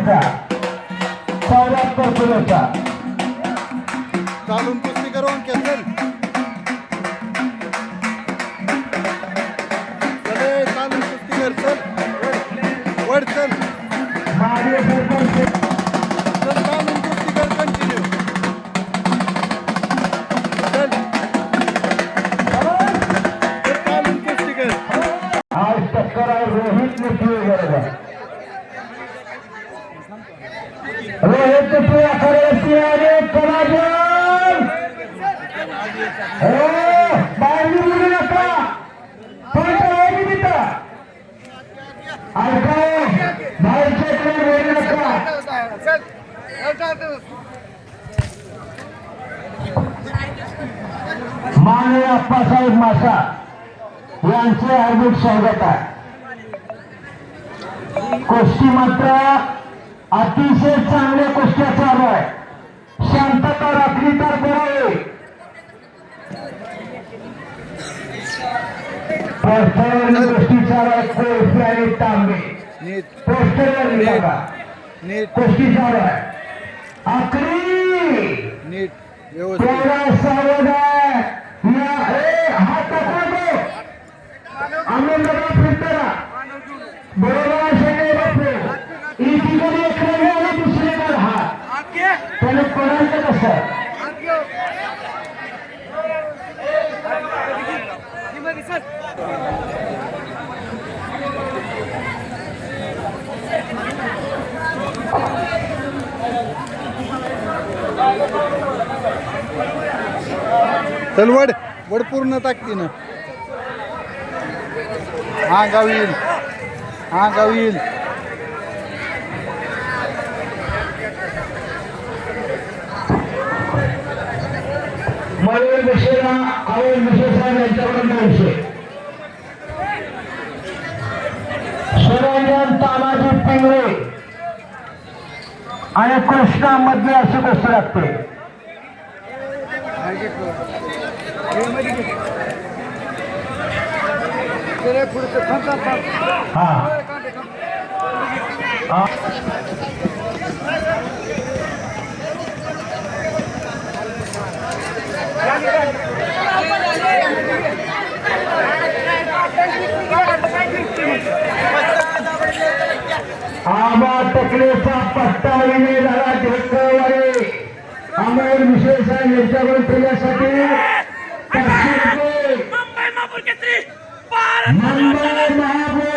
यांचा चौऱ्याहत्तर किलोचा चालून कुस्ती करू अंक्या चल. चले चालून कुस्ती कर. चल. मागे सरपंच चल चालून कुस्ती कर कंटिन्यू चल चल, चालून कुस्ती कर आज टक्कर आहे रोहित नेतृत्व बरोबर रोहित नेतृत्व आले कलाजन हो बाहेर बोलू नका. पण आहे तिथं ऐका बाहेरच्या इकडे बोलू नका. माननीय अप्पासाहेब मासा यांचे हार्दिक स्वागत आहे. कुस्ती मात्र अतिशय चांगल्या कुस्त्या चालू आहे शांतता राखली तर बरं पोस्टरवर कुस्ती चालू. आहे कोळफी आणि तांबे. पोस्टरवर लिहा कुस्ती चालू आहे आखरी. नीट. सावध आहे. हात नको आनंद हात त्याने पडायचं कसं? चल वड. वड पूर्ण ताकदीनं हा गाव येईल. हा गाव येईल. मयूर मिश्रा आवड मिश्र साहेब यांच्याकडून विषय सुरंजन तानाजी पिंगळे आणि कृष्णा मधले अशी गोष्ट लागते हा. आबा टकलेचा पत्ता विने झाला ढेकळवाडे अमर विशेष आहे यांच्याकडून फिरण्यासाठी पाचशे रुपये मुंबई महापूर